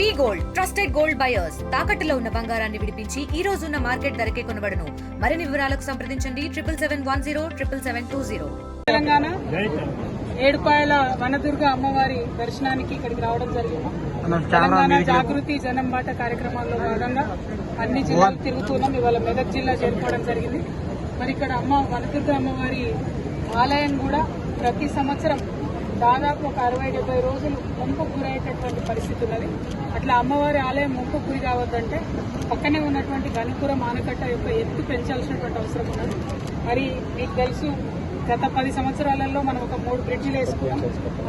V gold trusted gold buyers. తాకట్టులో ఉన్న బంగారాన్ని విడిపించి ఈ రోజు ఉన్న మార్కెట్ ధరకే కొనబడను. మరిన్ని వివరాలకు సంప్రదించండి. Triple seven one zero triple seven two zero. Telangana Edupayala Vanadurga అమ్మవారి దర్శనానికి ఇక్కడికి రావడం జరిగింది. తెలంగాణ జాగృతి జనం బాట కార్యక్రమాల్లో భాగంగా అన్ని జిల్లాలు తిరుగుతున్నాం. ఇవాళ మెదక్ జిల్లా చేరుకోవడం జరిగింది. మరి ఇక్కడ అమ్మ వనదుర్గ అమ్మవారి ఆలయం కూడా ప్రతి సంవత్సరం దాదాపు ఒక అరవై డెబ్బై రోజులు ముంపు గురయ్యేటటువంటి పరిస్థితి ఉన్నది. అట్లా అమ్మవారి ఆలయం ముంపు గురి కావద్దంటే పక్కనే ఉన్నటువంటి గణపురం ఆనకట్ట యొక్క ఎత్తు పెంచాల్సినటువంటి అవసరం ఉన్నది. మరి మీకు తెలుసు గత పది సంవత్సరాలలో మనం ఒక మూడు బ్రిడ్జిలు వేసుకున్నాం.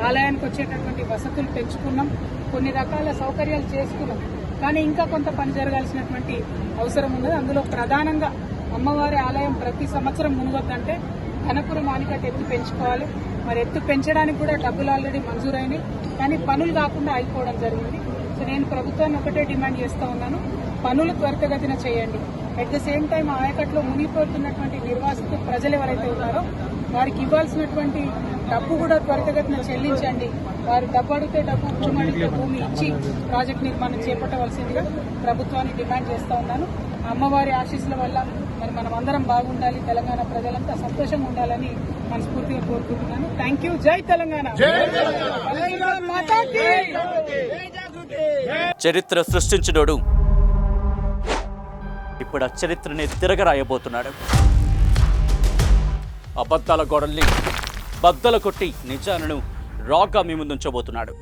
ఆలయానికి వచ్చేటటువంటి వసతులు పెంచుకున్నాం. కొన్ని రకాల సౌకర్యాలు చేసుకున్నాం. కానీ ఇంకా కొంత పని జరగాల్సినటువంటి అవసరం ఉన్నది. అందులో ప్రధానంగా అమ్మవారి ఆలయం ప్రతి సంవత్సరం మునుగొద్దంటే ఘనపుర ఆనికట్టు ఎత్తు పెంచుకోవాలి. మరి ఎత్తు పెంచడానికి కూడా డబ్బులు ఆల్రెడీ మంజూరైనాయి. కానీ పనులు కాకుండా అయిపోవడం జరిగింది. సో నేను ప్రభుత్వాన్ని ఒకటే డిమాండ్ చేస్తూ ఉన్నాను. పనులు త్వరితగతిన చేయండి. అట్ ద సేమ్ టైం ఆయకట్లో మునిగిపోతున్నటువంటి నిర్వాసిత ప్రజలు ఎవరైతే ఉన్నారో వారికి ఇవ్వాల్సినటువంటి డబ్బు కూడా త్వరితగతిన చెల్లించండి. వారు డబ్బు అడిగితే డబ్బు భూమి అడిగితే భూమి ఇచ్చి ప్రాజెక్ట్ నిర్మాణం చేపట్టవలసిందిగా ప్రభుత్వాన్ని డిమాండ్ చేస్తూ ఉన్నాను. అమ్మవారి ఆశీస్సుల వల్ల మరి మనం అందరం బాగుండాలి తెలంగాణ ప్రజలంతా సంతోషంగా ఉండాలని మనస్ఫూర్తిగా కోరుకుంటున్నాను. థ్యాంక్ యూ జై తెలంగాణ. చరిత్ర సృష్టించినోడు ఇప్పుడు ఆ చరిత్రని తిరగరాయబోతున్నాడు. అబద్ధాల గోడల్ని బద్దల కొట్టి నిజాలను రాగా మీ ముందుంచబోతున్నాడు.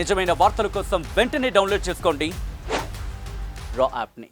నిజమైన వార్తల కోసం వెంటనే డౌన్లోడ్ చేసుకోండి. র আপনি